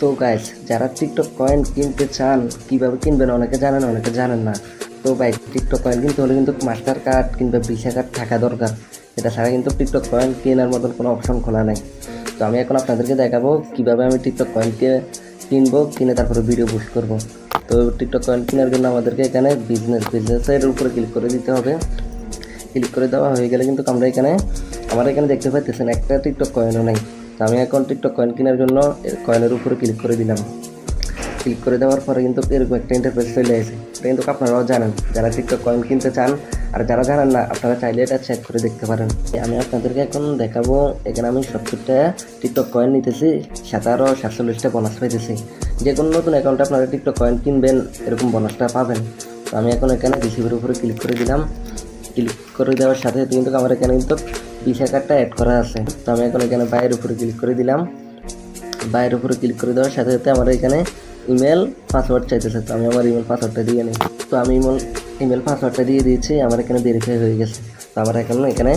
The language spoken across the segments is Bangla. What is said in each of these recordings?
তো গাইস যারা টিকটক কয়েন কিনতে চান, কীভাবে কিনবেন অনেকে জানেন অনেকে জানেন না। তো ভাই টিকটক কয়েন কিনতে হলে কিন্তু মাস্টার কার্ড কিংবা ভিসা কার্ড থাকা দরকার। এটা ছাড়া কিন্তু টিকটক কয়েন কেনার মতন কোনো অপশন খোলা নেই। তো আমি এখন আপনাদেরকে দেখাবো কীভাবে আমি টিকটক কয়েনকে কিনবো, কিনে তারপরে ভিডিও পোস্ট করব। তো টিকটক কয়েন কেনার জন্য আমাদেরকে এখানে বিজনেস বিজনেসের উপরে ক্লিক করে দিতে হবে। ক্লিক করে দেওয়া হয়ে গেলে কিন্তু আমরা এখানে, আমার এখানে দেখতে পাইতেছেন একটা টিকটক কয়েনও নেই। তো আমি এখন টিকটক কয়েন কেনার জন্য কয়েনের উপরে ক্লিক করে দিলাম। ক্লিক করে দেওয়ার পরে কিন্তু এরকম একটা ইন্টারফেস চলে আসে। এটা কিন্তু আপনারাও জানেন, যারা টিকটক কয়েন কিনতে চান আর যারা জানেন না, আপনারা চাইলে এটা চেক করে দেখতে পারেন। আমি আপনাদেরকে এখন দেখাবো, এখানে আমি সত্তরটা টিকটক কয়েন নিতেছি আরও সাতচল্লিশটা বোনাস পাইতেছি। যে কোনো নতুন অ্যাকাউন্টে আপনারা টিকটক কয়েন কিনবেন, এরকম বোনাসটা পাবেন। তো আমি এখন এখানে রিসিভের উপরে ক্লিক করে দিলাম। ক্লিক করে দেওয়ার সাথে কিন্তু আমার এখানে কিন্তু ভিসা কার্ডটা অ্যাড করা আছে। তো আমি এখন এখানে বাইরের উপরে ক্লিক করে দিলাম। বাইরের উপরে ক্লিক করে দেওয়ার সাথে সাথে আমার এখানে ইমেল পাসওয়ার্ড চাইতেছে। তো আমি আমার ইমেল পাসওয়ার্ডটা দিয়ে নিই। তো আমি ইমেল ইমেল পাসওয়ার্ডটা দিয়ে দিয়েছি, আমার এখানে ভেরিফাই হয়ে গেছে। তো আমার এখন এখানে,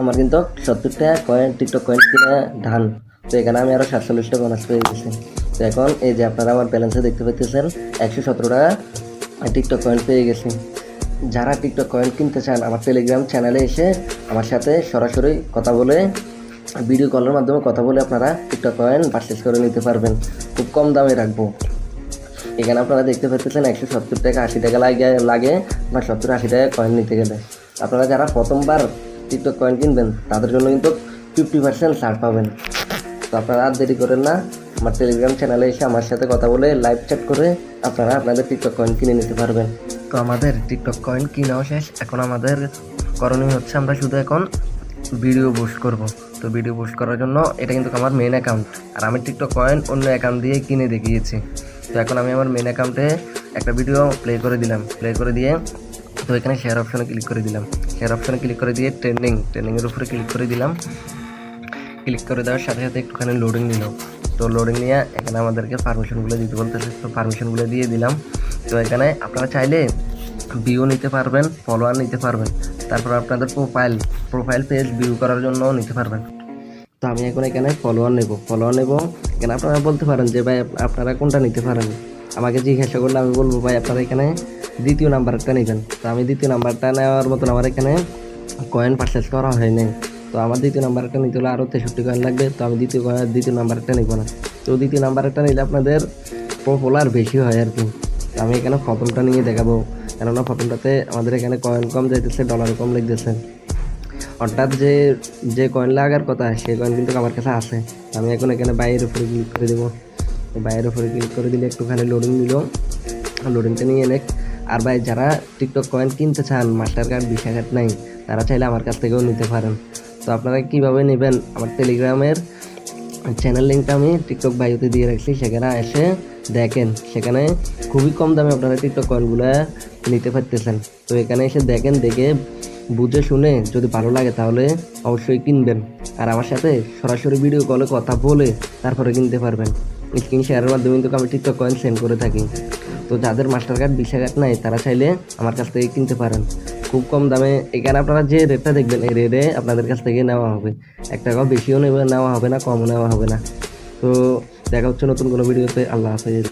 আমার কিন্তু সত্তরটা কয়েন টিকটক কয়েন কিনা ধান। তো এখানে আমি আরও সাতচল্লিশটা বোনাস পেয়ে গেছি। তো এখন এই যে আপনারা আমার ব্যালেন্সে দেখতে পাচ্ছেন একশো সতেরো টাকা টিকটক কয়েন পেয়ে গেছি। যারা টিকটক কয়েন কিনতে চান, আমার টেলিগ্রাম চ্যানেলে এসে আমার সাথে সরাসরি কথা বলে ভিডিও কলের মাধ্যমে কথা বলে আপনারা টিকটক কয়েন পারচেস করে নিতে পারবেন। খুব কম দামে রাখব। এখানে আপনারা দেখতে পাচ্ছেন একশো সত্তর টাকা, আশি টাকা লাগে লাগে বা সত্তর, আশি টাকা কয়েন নিতে গেলে। আপনারা যারা প্রথমবার টিকটক কয়েন কিনবেন, তাদের জন্য কিন্তু ফিফটি পার্সেন্ট ছাড় পাবেন। তো আপনারা আর দেরি করেন না, আমার টেলিগ্রাম চ্যানেলে এসে আমার সাথে কথা বলে লাইভ চ্যাট করে আপনারা আপনাদের টিকটক কয়েন কিনে নিতে পারবেন। তো আমাদের টিকটক কয়েন কিনাও শেষ? এখন আমাদের করণীয় হচ্ছে আমরা শুধু এখন ভিডিও পোস্ট করব। তো ভিডিও পোস্ট করার জন্য এটা কিন্তু আমার মেন অ্যাকাউন্ট আর আমি টিকটক কয়েন অন্য অ্যাকাউন্ট দিয়ে কিনে দেখিয়েছি। তো এখন আমি আমার মেন অ্যাকাউন্টে একটা ভিডিও প্লে করে দিলাম। প্লে করে দিয়ে তো এখানে শেয়ার অপশানে ক্লিক করে দিলাম। শেয়ার অপশানে ক্লিক করে দিয়ে ট্রেন্ডিং ট্রেন্ডিংয়ের উপরে ক্লিক করে দিলাম। ক্লিক করে দেওয়ার সাথে সাথে একটুখানি লোডিং নিল তো লোডিং নিয়ে এখানে আমাদেরকে পারমিশনগুলো দিতে বলতেছে। তো পারমিশনগুলো দিয়ে দিলাম। তো এখানে আপনারা চাইলে ভিউ নিতে পারবেন ফলোয়ার নিতে পারবেন। তারপর আপনাদের প্রোফাইল প্রোফাইল পেজ ভিউ করার জন্যও নিতে পারবেন। তো আমি এখন এখানে ফলোয়ার নেব। ফলোয়ার নেব। এখানে আপনারা বলতে পারেন যে, ভাই আপনারা কোনটা নিতে পারেন? আমাকে জিজ্ঞাসা করলে আমি বলব, ভাই, আপনারা এখানে দ্বিতীয় নাম্বারটা নেবেন। তো আমি দ্বিতীয় নাম্বারটা নেওয়ার মতন আমার এখানে কয়েন পারচেস করা হয়নি। তো আমার দ্বিতীয় নাম্বারটা নিতে হলে আরও তেষট্টি কয়েন লাগবে। তো আমি দ্বিতীয় দ্বিতীয় নাম্বারটা নেব না। তো দ্বিতীয় নাম্বারটা নিলে আপনাদের পপুলার বেশি হয় আর কি। আমি এখানে প্রথমটা নিয়ে দেখাবো। কেননা প্রথমটাতে আমাদের এখানে কয়েন কম যাইতেছে ডলার কম লিখতেছে। অর্থাৎ যে যে কয়েন লাগার কথা, সেই কয়েন কিন্তু আমার কাছে আছে। আমি এখন এখানে বাইরের উপরে ক্লিক করে দেবো। বাইরের উপরে ক্লিক করে দিলে একটুখানি লোডিং নিল। লোডিংটা নিয়ে নেক। আর ভাই, যারা টিকটক কয়েন কিনতে চান মাস্টার কার্ড কার্ড নাই তারা চাইলে আমার কাছ থেকেও নিতে পারেন। তো আপনারা কীভাবে নেবেন? আমার টেলিগ্রামের চ্যানেল লিঙ্কটা আমি টিকটক বায়োতে দিয়ে রাখছি। সেখানে এসে দেখেন। সেখানে খুবই কম দামে আপনারা টিকটক কয়েনগুলো নিতে পারতেছেন। তো এখানে এসে দেখেন, দেখে বুঝে শুনে যদি ভালো লাগে তাহলে অবশ্যই কিনবেন। আর আমার সাথে সরাসরি ভিডিও কলে কথা বলে তারপরে কিনতে পারবেন। স্ক্রিন শেয়ারের মাধ্যমে কিন্তু আমি টিকটক কয়েন সেন্ড করে থাকি। তো যাদের মাস্টার কার্ড ভিসা কার্ড নাই, তারা চাইলে আমার কাছ থেকে কিনতে পারেন। খুব কম দামে। এখানে আপনারা যে রেটটা দেখবেন, এই রেটে আপনাদের কাছ থেকে নেওয়া হবে। এক টাকাও বেশিও নেওয়া হবে না, কমও নেওয়া হবে না। তো দেখা হচ্ছে নতুন কোনো ভিডিওতে। আল্লাহ হাফেজ।